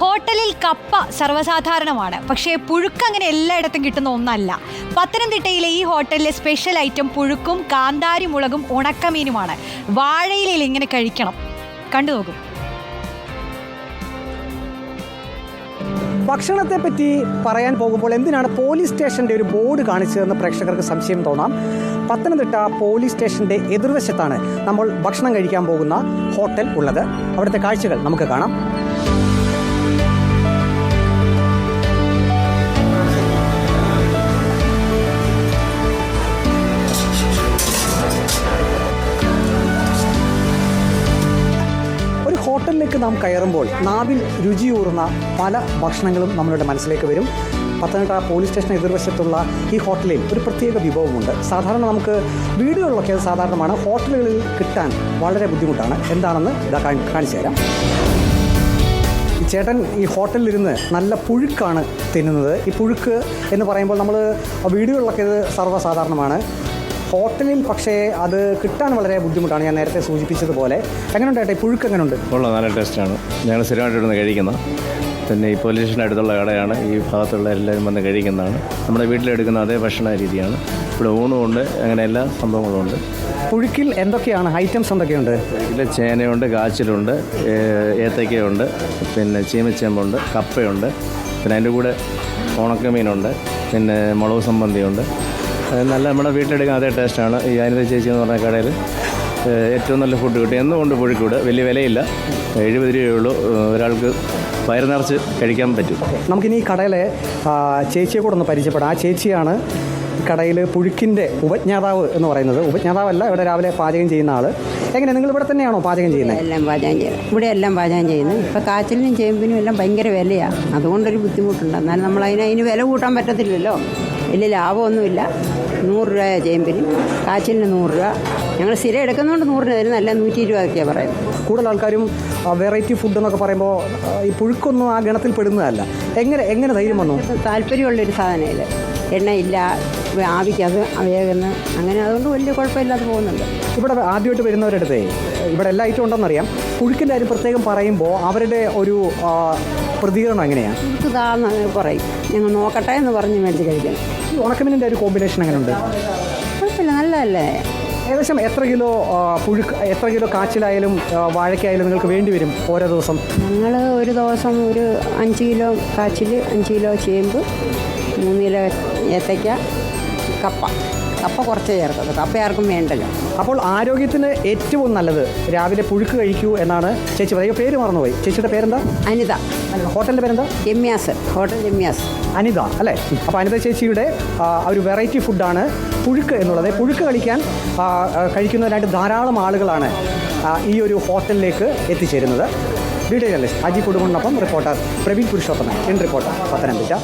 ഹോട്ടലിൽ കപ്പ സർവസാധാരണമാണ്. പക്ഷേ പുഴുക്ക് അങ്ങനെ എല്ലായിടത്തും കിട്ടുന്ന ഒന്നല്ല. പത്തനംതിട്ടയിലെ ഈ ഹോട്ടലിലെ സ്പെഷ്യൽ ഐറ്റം പുഴുക്കും കാന്താരി മുളകും ഉണക്കമീനുമാണ്. വാഴയിലയിൽ ഇങ്ങനെ കഴിക്കണം. കണ്ടു നോക്കും. ഭക്ഷണത്തെ പറ്റി പറയാൻ പോകുമ്പോൾ എന്തിനാണ് പോലീസ് സ്റ്റേഷന്റെ ഒരു ബോർഡ് കാണിച്ചതെന്ന് പ്രേക്ഷകർക്ക് സംശയം തോന്നാം. പത്തനംതിട്ട പോലീസ് സ്റ്റേഷന്റെ എതിർവശത്താണ് നമ്മൾ ഭക്ഷണം കഴിക്കാൻ പോകുന്ന ഹോട്ടൽ ഉള്ളത്. അവിടുത്തെ കാഴ്ചകൾ നമുക്ക് കാണാം. ഹോട്ടലിലേക്ക് നാം കയറുമ്പോൾ നാവിൽ രുചിയൂറുന്ന പല ഭക്ഷണങ്ങളും നമ്മളുടെ മനസ്സിലേക്ക് വരും. പത്തനംതിട്ട പോലീസ് സ്റ്റേഷൻ എതിർവശത്തുള്ള ഈ ഹോട്ടലിൽ ഒരു പ്രത്യേക വിഭവമുണ്ട്. സാധാരണ നമുക്ക് വീടുകളിലൊക്കെ അത് സാധാരണമാണ്. ഹോട്ടലുകളിൽ കിട്ടാൻ വളരെ ബുദ്ധിമുട്ടാണ്. എന്താണെന്ന് ഇതാ കാണി- കാണിച്ചു തരാം. ചേട്ടൻ ഈ ഹോട്ടലിലിരുന്ന് നല്ല പുഴുക്കാണ് തിന്നുന്നത്. ഈ പുഴുക്ക് എന്ന് പറയുമ്പോൾ നമ്മൾ വീടുകളിലൊക്കെ ഇത് സർവസാധാരണമാണ്. ഹോട്ടലിൽ പക്ഷേ അത് കിട്ടാൻ വളരെ ബുദ്ധിമുട്ടാണ്. ഞാൻ നേരത്തെ സൂചിപ്പിച്ചതുപോലെ. എങ്ങനെയുണ്ട് ഏട്ടാ പുഴുക്ക് എങ്ങനെയുണ്ട് കൊള്ളാം നല്ല ടേസ്റ്റാണ്. ഞങ്ങൾ സ്ഥിരമായിട്ട് ഇവിടുന്ന് കഴിക്കുന്ന. പിന്നെ ഈ പോലീസ് അടുത്തുള്ള കടയാണ്. ഈ ഭാഗത്തുള്ള എല്ലാവരും വന്ന് കഴിക്കുന്നതാണ്. നമ്മുടെ വീട്ടിലെടുക്കുന്ന അതേ ഭക്ഷണ രീതിയാണ്. ഇവിടെ ഊണുമുണ്ട് അങ്ങനെ എല്ലാ സംഭവങ്ങളും ഉണ്ട്. പുഴുക്കിൽ എന്തൊക്കെയാണ്? ഐറ്റംസ് എന്തൊക്കെയുണ്ട്? ഇതിൽ ചേനയുണ്ട് കാച്ചിലുണ്ട് ഏത്തക്കയുണ്ട് പിന്നെ ചീമച്ചേമ്പുണ്ട് കപ്പയുണ്ട് പിന്നെ അതിന്റെ കൂടെ ഉണക്കമീനുണ്ട് പിന്നെ മുളക് സംബന്ധിയുണ്ട്. നല്ല നമ്മുടെ വീട്ടിലെടുക്കുന്ന അതേ ടേസ്റ്റാണ്. ഈ അനിത ചേച്ചി എന്ന് പറഞ്ഞ കടയിൽ ഏറ്റവും നല്ല ഫുഡ് കിട്ടും. എന്നും കൊണ്ട് പുഴുക്കൂട്? വലിയ വിലയില്ല. എഴുപത് രൂപയേ ഉള്ളൂ. ഒരാൾക്ക് വയറ് നിറച്ച് കഴിക്കാൻ പറ്റും. നമുക്കിനി ഈ കടയിലെ ചേച്ചിയെ കൂടെ ഒന്ന് പരിചയപ്പെടാം. ആ ചേച്ചിയാണ് കടയിൽ പുഴുക്കിന്റെ ഉപജ്ഞാതാവ് എന്ന് പറയുന്നത്. ഉപജ്ഞാതാവല്ല ഇവിടെ രാവിലെ പാചകം ചെയ്യുന്ന ആൾ എങ്ങനെ? നിങ്ങൾ ഇവിടെ തന്നെയാണോ പാചകം ചെയ്യുന്നത് എല്ലാം പാചകം ചെയ്യുന്നത് ഇവിടെ എല്ലാം പാചകം ചെയ്യുന്നു. ഇപ്പം കാച്ചിലിനും ചേമ്പിനും എല്ലാം ഭയങ്കര വിലയാണ് അതുകൊണ്ടൊരു ബുദ്ധിമുട്ടുണ്ട്. എന്നാലും നമ്മൾ അതിന് അതിന് വില കൂട്ടാൻ പറ്റത്തില്ലല്ലോ. വലിയ ലാഭമൊന്നുമില്ല. നൂറ് രൂപ ചേമ്പിന്. കാച്ചിലിന് നൂറ് രൂപ. ഞങ്ങൾ സ്ഥിരം എടുക്കുന്നതുകൊണ്ട് നൂറിന് തരുന്ന നല്ല നൂറ്റി ഇരുപതൊക്കെയാണ് പറയുന്നത്. കൂടുതൽ ആൾക്കാരും വെറൈറ്റി ഫുഡ് എന്നൊക്കെ പറയുമ്പോൾ ഈ പുഴുക്കൊന്നും ആ ഗണത്തിൽ പെടുന്നതല്ല. എങ്ങനെ എങ്ങനെ ധൈര്യം വന്നു? താല്പര്യമുള്ളൊരു സാധനം ഇത് എണ്ണയില്ല ആവിക്കത് വേഗന്ന് അങ്ങനെ അതുകൊണ്ട് വലിയ കുഴപ്പമില്ലാതെ പോകുന്നുണ്ട്. ഇവിടെ ആദ്യമായിട്ട് അടുത്തേ ഇവിടെ എല്ലാ ഐറ്റം ഉണ്ടെന്നറിയാം പുഴുക്കിന്റെ കാര്യം പ്രത്യേകം പറയുമ്പോൾ അവരുടെ ഒരു പ്രതികരണം എങ്ങനെയാണ് നമുക്ക് താന്ന് പറയും. ഞങ്ങൾ നോക്കട്ടെ എന്ന് പറഞ്ഞ് മേടിച്ച് കഴിക്കണം ഉണക്കമീനിന്റെ ഒരു കോമ്പിനേഷൻ അങ്ങനെ ഉണ്ട് കുഴപ്പമില്ല നല്ലതല്ലേ? ഏകദേശം എത്ര കിലോ പുഴു പുഴുക്ക് എത്ര കിലോ കാച്ചിലായാലും വാഴയ്ക്കായാലും നിങ്ങൾക്ക് വേണ്ടി വരും ഓരോ ദിവസം? ഞങ്ങൾ ഒരു ദിവസം ഒരു അഞ്ച് കിലോ കാച്ചിൽ അഞ്ച് കിലോ ചേമ്പ് മൂന്ന് കിലോ ഏത്തയ്ക്ക കപ്പ. കപ്പ കുറച്ച് ചേർത്തത്. കപ്പ ആർക്കും വേണ്ടല്ലോ. അപ്പോൾ ആരോഗ്യത്തിന് ഏറ്റവും നല്ലത് രാവിലെ പുഴുക്ക് കഴിക്കൂ എന്നാണ് ചേച്ചി പറയുക പേര് മറന്നുപോയി. ചേച്ചിയുടെ പേരെന്താ? അനിത. ഹോട്ടലിന്റെ പേരെന്താ? രമ്യാസ്. ഹോട്ടൽ രമ്യാസ്. അനിത അല്ലേ? അപ്പോൾ അനിത ചേച്ചിയുടെ ഒരു വെറൈറ്റി ഫുഡാണ് പുഴുക്ക് എന്നുള്ളത്. പുഴുക്ക് കളിക്കാൻ കഴിക്കുന്നതിനായിട്ട് ധാരാളം ആളുകളാണ് ഈ ഒരു ഹോട്ടലിലേക്ക് എത്തിച്ചേരുന്നത്. ഡീറ്റെയിൽ അജി കുടുംബനൊപ്പം reporter Praveen Purushothaman. N reporter Pathanamthitta.